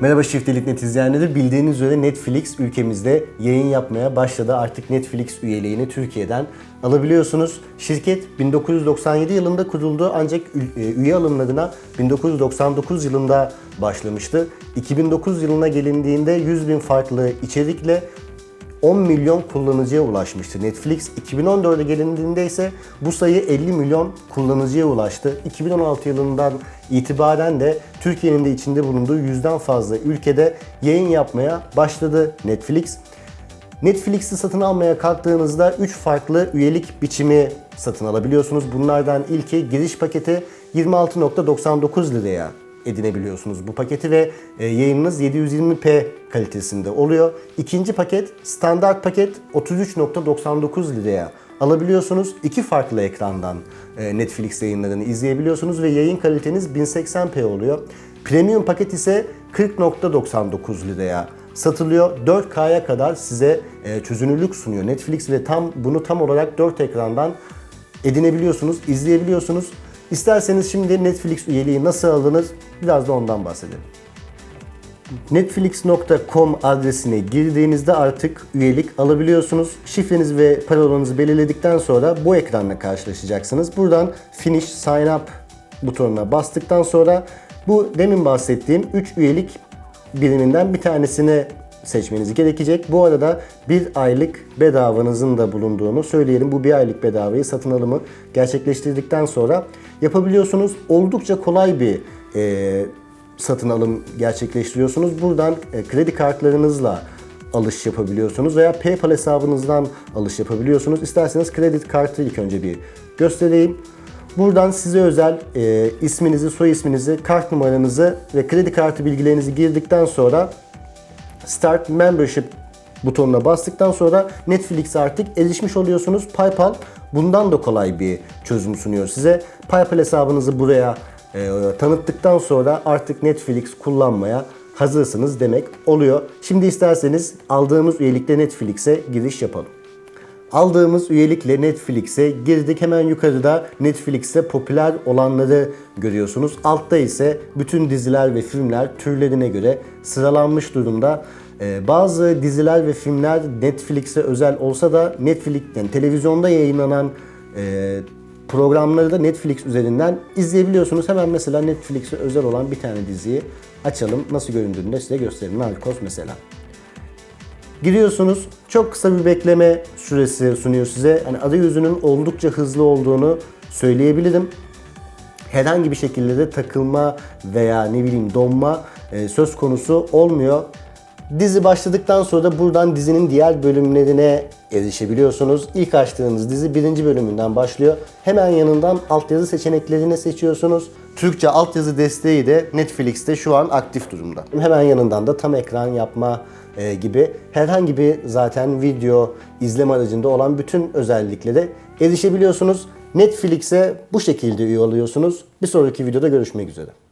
Merhaba Çiftlik Net izleyenleri. Bildiğiniz üzere Netflix ülkemizde yayın yapmaya başladı. Artık Netflix üyeliğini Türkiye'den alabiliyorsunuz. Şirket 1997 yılında kuruldu ancak e, üye alımlarına 1999 yılında başlamıştı. 2009 yılına gelindiğinde 100 bin farklı içerikle 10 milyon kullanıcıya ulaşmıştı Netflix. 2014'e gelindiğinde ise bu sayı 50 milyon kullanıcıya ulaştı. 2016 yılından itibaren de Türkiye'nin de içinde bulunduğu yüzden fazla ülkede yayın yapmaya başladı Netflix. Netflix'i satın almaya kalktığınızda 3 farklı üyelik biçimi satın alabiliyorsunuz. Bunlardan ilki giriş paketi 26.99 liraya edinebiliyorsunuz bu paketi ve e, yayınınız 720p kalitesinde oluyor. İkinci paket standart paket 33.99 liraya alabiliyorsunuz. İki farklı ekrandan e, Netflix yayınlarını izleyebiliyorsunuz ve yayın kaliteniz 1080p oluyor. Premium paket ise 40.99 liraya satılıyor. 4K'ya kadar size e, çözünürlük sunuyor Netflix ve tam bunu tam olarak 4 ekrandan edinebiliyorsunuz, izleyebiliyorsunuz. İsterseniz şimdi Netflix üyeliği nasıl alınır biraz da ondan bahsedelim. Netflix.com adresine girdiğinizde artık üyelik alabiliyorsunuz. Şifrenizi ve parolanızı belirledikten sonra bu ekranla karşılaşacaksınız. Buradan Finish Sign Up butonuna bastıktan sonra bu demin bahsettiğim 3 üyelik biriminden bir tanesini seçmeniz gerekecek. Bu arada bir aylık bedavanızın da bulunduğunu söyleyelim. Bu bir aylık bedavayı satın alımı gerçekleştirdikten sonra yapabiliyorsunuz. Oldukça kolay bir e, satın alım gerçekleştiriyorsunuz. Buradan e, kredi kartlarınızla alış yapabiliyorsunuz veya PayPal hesabınızdan alış yapabiliyorsunuz. İsterseniz kredi kartı ilk önce bir göstereyim. Buradan size özel e, isminizi, soy isminizi, kart numaranızı ve kredi kartı bilgilerinizi girdikten sonra Start Membership butonuna bastıktan sonra Netflix'e artık erişmiş oluyorsunuz. PayPal bundan da kolay bir çözüm sunuyor size. PayPal hesabınızı buraya e, tanıttıktan sonra artık Netflix kullanmaya hazırsınız demek oluyor. Şimdi isterseniz aldığımız üyelikle Netflix'e giriş yapalım. Aldığımız üyelikle Netflix'e girdik. Hemen yukarıda Netflix'te popüler olanları görüyorsunuz. Altta ise bütün diziler ve filmler türlerine göre sıralanmış durumda. Ee, bazı diziler ve filmler Netflix'e özel olsa da Netflix yani televizyonda yayınlanan e, programları da Netflix üzerinden izleyebiliyorsunuz. Hemen mesela Netflix'e özel olan bir tane diziyi açalım. Nasıl göründüğünü de size göstereyim. Narcos mesela. Giriyorsunuz. Çok kısa bir bekleme süresi sunuyor size. Hani arayüzünün oldukça hızlı olduğunu söyleyebilirim. Herhangi bir şekilde de takılma veya ne bileyim donma e, söz konusu olmuyor. Dizi başladıktan sonra da buradan dizinin diğer bölümlerine erişebiliyorsunuz. İlk açtığınız dizi birinci bölümünden başlıyor. Hemen yanından altyazı seçeneklerini seçiyorsunuz. Türkçe altyazı desteği de Netflix'te şu an aktif durumda. Hemen yanından da tam ekran yapma e, gibi herhangi bir zaten video izleme aracında olan bütün özelliklere erişebiliyorsunuz. Netflix'e bu şekilde üye oluyorsunuz. Bir sonraki videoda görüşmek üzere.